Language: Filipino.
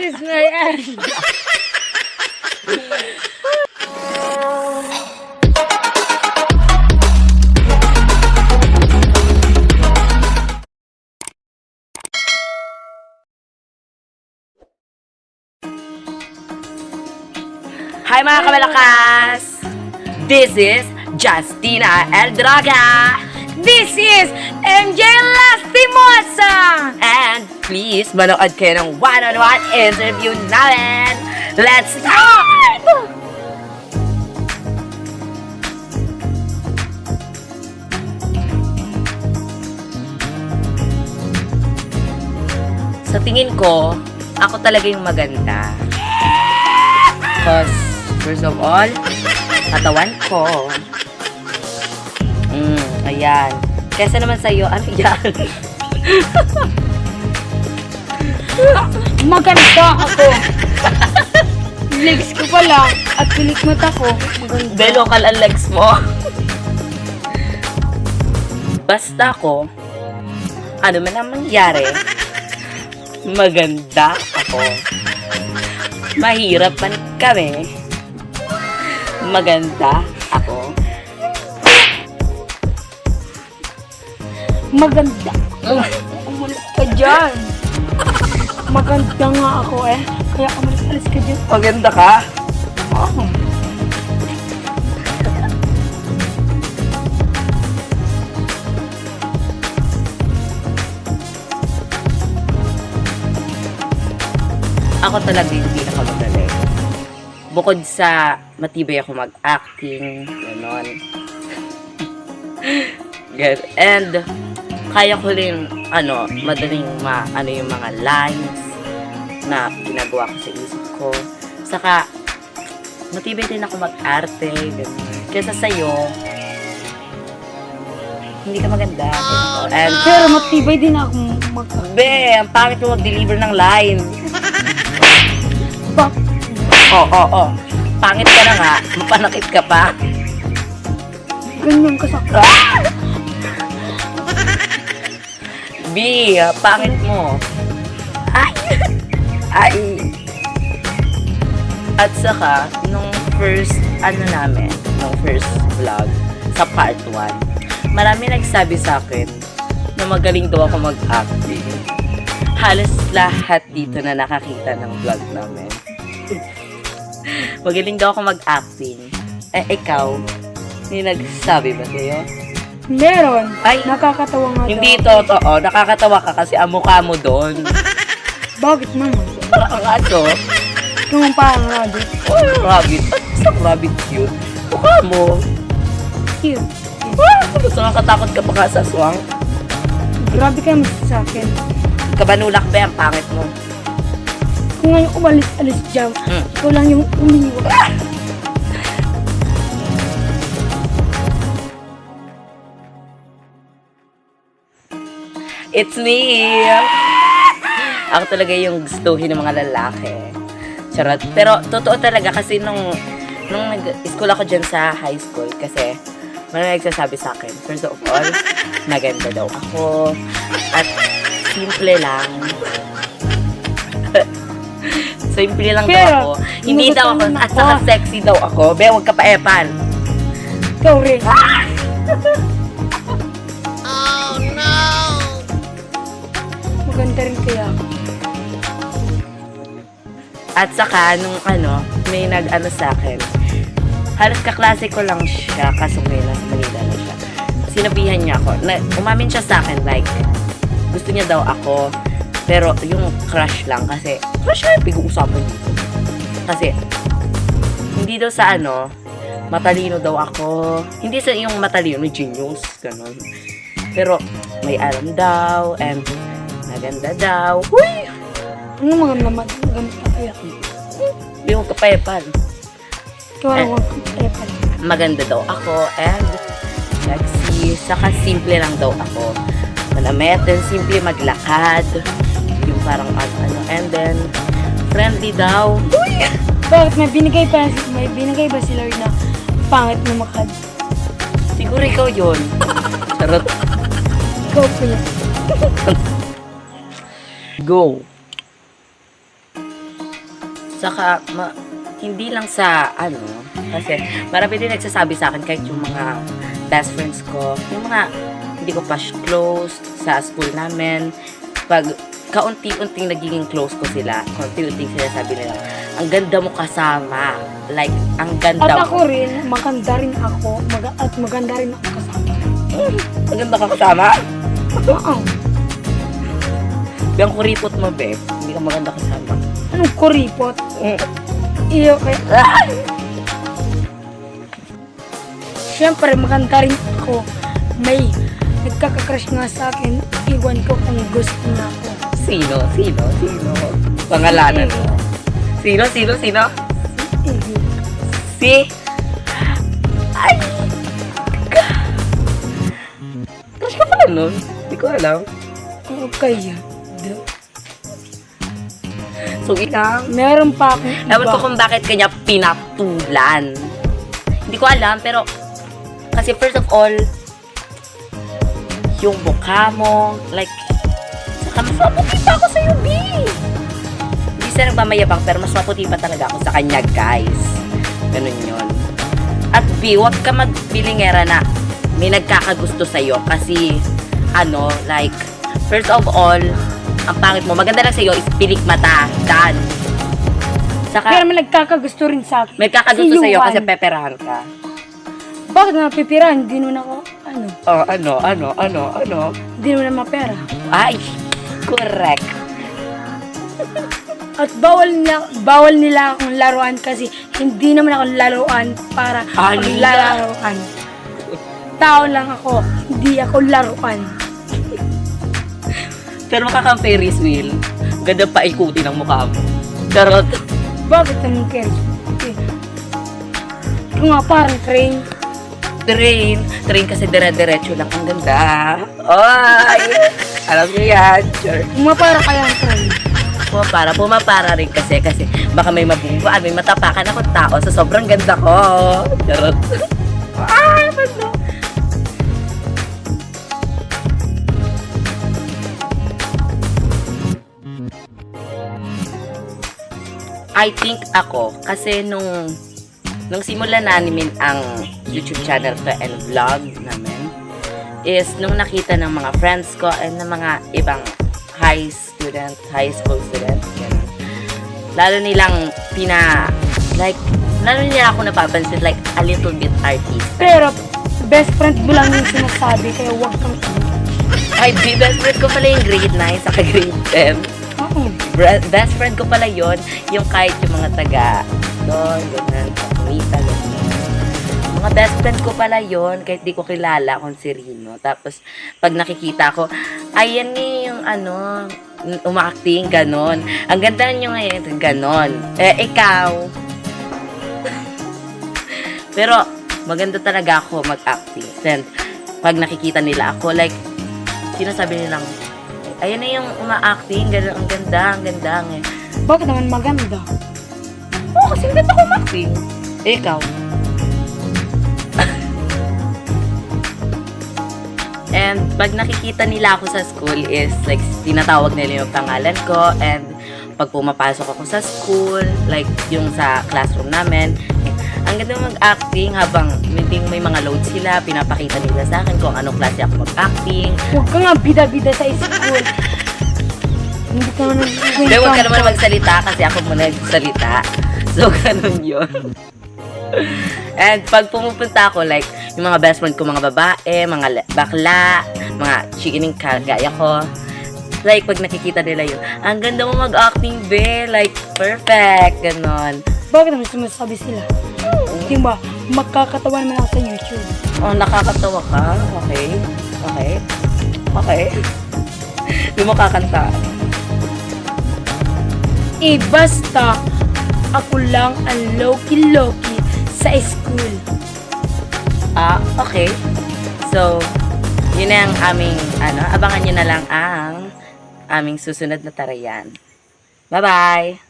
This is my end. Hi mga kamalakas! This is Justina El Draga! This is MJ Lastimosa! And please, manood kayo ng one-on-one interview namin! Let's start! Sa tingin ko, ako talaga yung maganda. Cause, first of all, katawan ko. Ayan. Kesa naman sa'yo, ano yan? Maganda ako. Legs ko pa lang at pilik mata ko. Maganda. Be, local ang legs mo. Basta ko, ano man ang mangyari, maganda ako. Mahirap man kami, maganda ako. Maganda. Umalis ka dyan. Maganda nga ako eh. Kaya umalis-alis ka dyan. Maganda ka? Oh. Ako talaga yung pinakamagaling. Bukod sa matibay ako mag-acting, gano'n. Gan- And, kaya ko rin, ano, madaling ma, ano yung mga lines na ginagawa ko sa isip ko. Saka, matibay din ako mag-arte, gano'n. Kesa sa'yo, hindi ka maganda. gano'n. And, Pero matibay din ako mag... be, ang pangit mo mag-deliver ng line. Bak Oo, oo, oo. Pangit ka na nga, mapanakit ka pa. ganyan ka sa... B, pangit mo. Ay! Ay! At saka, nung first, ano namin, nung first vlog, sa part 1, marami nagsabi sa akin na magaling daw ako mag-acting. Halos lahat dito na nakakita ng vlog namin. magaling daw ako mag-acting. Eh, ikaw, may nagsabi ba sa'yo? Meron. Ay, Nakakatawa nga Hindi daw. totoo. Nakakatawa ka kasi ang mukha mo doon. Bakit naman? Parang ang aso. Yung parang rabbit. Oh, rabbit. Isang rabbit cute? Mukha mo. Cute. Ah, Gusto nga katakot ka pa ka sa swang. Grabe ka naman sa akin. Kabanulak ba ang pangit mo? Kung ngayon umalis-alis dyan, Hmm. ikaw lang yung umiiwan. It's me! Ako talaga yung gustuhin ng mga lalaki. Charot. Pero totoo talaga kasi nung nung nag-school ako dyan sa high school kasi marami nagsasabi sa akin, first of all, maganda daw ako. At simple lang. simple lang daw Pero, ako. Hindi daw ako, at saka sexy daw ako. Be, huwag ka pa epan. Ikaw rin. rin kaya. At saka, nung ano, may nag-ano sa akin, halos kaklase ko lang siya, kaso may nasa Manila na siya. Sinabihan niya ako, na, umamin siya sa akin, like, gusto niya daw ako, pero yung crush lang, kasi, crush na yung pag-uusapan dito. Kasi, hindi daw sa ano, matalino daw ako. Hindi sa yung matalino, genius, ganun. Pero, may alam daw, and maganda daw. Uy! Ano maganda naman? Maganda ka kaya. Hindi mo kapayapan. Ikaw lang wag kaya pala. maganda daw ako and sexy. Saka simple lang daw ako. Manamit and simple maglakad. Yung parang ano-ano. And then, friendly daw. Bakit may binigay pa may binigay ba si Lord na pangit na makad? Siguro ikaw yun. Charot. Ikaw po yan. Go. Saka, ma- hindi lang sa, ano, kasi marami din nagsasabi sa akin kahit yung mga best friends ko, yung mga hindi ko pa close sa school namin, pag kaunti-unting nagiging close ko sila, kaunti-unting sila sabi nila, ang ganda mo kasama. Like, ang ganda At ako rin, maganda rin ako. Mag- at maganda rin ako kasama. Ang ganda ka kasama. Oo. Yung kuripot mo, be. Hindi ka maganda kasama. Anong kuripot? Mm. Iyo kay... Siyempre, maganda rin ako. May nagkakakrush nga sa akin. Iwan ko kung gusto niya ako. Sino? Sino? Sino? Pangalanan mo. Sino? Sino? Sino? Ihi. Si... Ay! Crush ka pala nun? Hindi ko alam. Okay. So, ikaw? Meron pa akong. Ewan ko kung bakit kanya pinatulan. Hindi ko alam, pero... Kasi first of all, yung mukha mo, like... Saka mas maputi pa ako sa'yo, B! Hindi siya nagmamayabang, pero mas maputi pa talaga ako sa kanya, guys. Ganun yun. At B, huwag ka magbilingera na may nagkakagusto sa'yo kasi, ano, like, first of all, ang pangit mo, maganda lang sa'yo is pilik mata, dan. Saka, Pero may nagkakagusto rin sa akin. may kakagusto Si sa'yo Yuan. kasi peperahan ka. Bakit na pipirahan? Hindi mo na ako, ano, Oh, ano, ano, ano, ano? hindi mo na mapera. Ay, correct. At bawal nila, bawal nila akong laruan kasi hindi naman ako laruan para Ano? laruan. Tao lang ako, hindi ako laruan. Pero makakang Ferris wheel. Ganda pa ikutin ang mukha mo. Charot. Bakit naman kayo? Okay. Ikaw nga parang train. Train. Train kasi dire-diretso lang. Ang ganda. Ay! Alam niyo yan. Sure. Umapara kaya ang train. Pumapara. Pumapara rin kasi. Kasi baka may mabubuan. May matapakan akong tao sa sobrang ganda ko. Charot. I think ako, kasi nung nung simulan namin ang YouTube channel ko and vlog namin, is nung nakita ng mga friends ko and ng mga ibang high student, high school student, ganun. Lalo nilang pina, like, lalo nila ako napapansin, like, a little bit artist. Pero, best friend mo lang yung sinasabi, kaya huwag kang Ay, di, best friend ko pala yung grade 9 sa grade 10. Bre- best friend ko pala yon yung kahit yung mga taga doon, kumita, ganun. Mga best friend ko pala yon kahit di ko kilala kung si Rino. Tapos, pag nakikita ko, ayan ni yung ano, umaacting, ganon. Ang ganda nyo ngayon, ganon. Eh, ikaw. Pero, maganda talaga ako mag-acting. And, pag nakikita nila ako, like, sinasabi nilang, ayan na yung uma-acting, gano'n, ang ganda, ang ganda. Eh. Bakit naman maganda? Oo, kasi ang ganda ko ma-acting. Eh, ikaw. and pag nakikita nila ako sa school is like tinatawag nila yung pangalan ko and pag pumapasok ako sa school, like yung sa classroom namin, ang ganda mag-acting habang may, may mga loads sila, pinapakita nila sa akin kung anong klase ako mag-acting. Huwag ka nga bida-bida sa school. Hindi ka naman Hindi, huwag ka naman magsalita kasi ako muna nagsalita. So, ganun yun. And pag pumupunta ako, like, yung mga best friend ko, mga babae, mga la- bakla, mga chikining kagaya ko, like, pag nakikita nila yun, ang ganda mo mag-acting, be, like, perfect, ganon. Bakit naman sumasabi sila? Di ba, magkakatawa naman ako sa YouTube. Oh, nakakatawa ka? Okay. Okay. Okay. Hindi mo kakanta. Eh, basta, ako lang ang loki-loki sa school. Ah, okay. So, yun na ang aming, ano, abangan nyo na lang ang aming susunod na tarayan. Bye-bye!